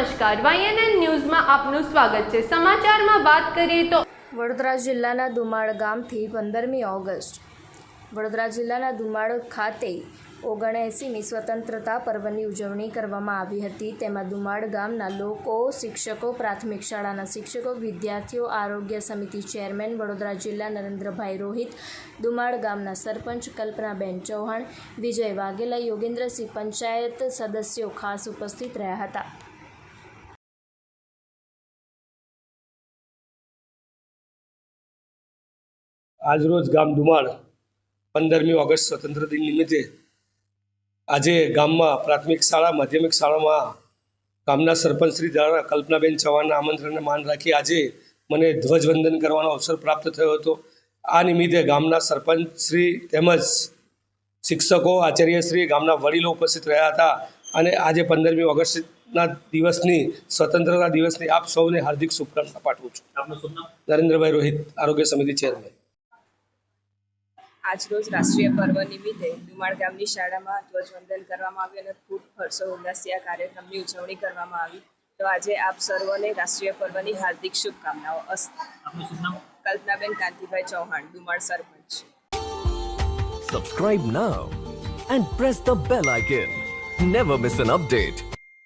નમસ્કાર. વાયએનએન ન્યૂઝમાં આપનું સ્વાગત છે. સમાચારમાં વાત કરીએ તો વડોદરા જિલ્લાના દુમાળ ગામથી પંદરમી ઓગસ્ટ. વડોદરા જિલ્લાના દુમાળ ખાતે ઓગણએંસીમી સ્વતંત્રતા પર્વની ઉજવણી કરવામાં આવી હતી. તેમાં દુમાળ ગામના લોકો, શિક્ષકો, પ્રાથમિક શાળાના શિક્ષકો, વિદ્યાર્થીઓ, આરોગ્ય સમિતિ ચેરમેન, વડોદરા જિલ્લા નરેન્દ્રભાઈ રોહિત, દુમાળ ગામના સરપંચ કલ્પનાબેન ચૌહાણ, વિજય વાઘેલા, યોગેન્દ્રસિંહ પંચાયત સદસ્યો ખાસ ઉપસ્થિત રહ્યા હતા. આજરોજ ગામ દુમાળ પંદરમી ઓગસ્ટ સ્વતંત્ર દિન નિમિત્તે આજે ગામમાં પ્રાથમિક શાળા માધ્યમિક શાળામાં ગામના સરપંચ શ્રી દ્વારા કલ્પનાબેન ચૌહાણના આમંત્રણને માન રાખી આજે મને ધ્વજવંદન કરવાનો અવસર પ્રાપ્ત થયો હતો. આ નિમિત્તે ગામના સરપંચ શ્રી તેમજ શિક્ષકો આચાર્યશ્રી ગામના વડીલો ઉપસ્થિત રહ્યા હતા અને આજે પંદરમી ઓગસ્ટના દિવસની સ્વતંત્રતા દિવસની આપ સૌને હાર્દિક શુભકામના પાઠવું છું. નરેન્દ્રભાઈ રોહિત આરોગ્ય સમિતિ ચેરમેન. આજરોજ રાષ્ટ્રીય પર્વ નિમિત્તે દુમાળ ગામની શાળામાં ધ્વજવંદન કરવામાં આવ્યું અને ખૂબ હર્ષો ઉલ્લાસથી આ કાર્યક્રમની ઉજવણી કરવામાં આવી. તો આજે આપ સર્વને રાષ્ટ્રીય પર્વની હાર્દિક શુભકામનાઓ. અસ્તુ કલ્પનાબેન Kantibhai Chauhan Dumal sarpanch. Subscribe now and press the bell icon never miss an update.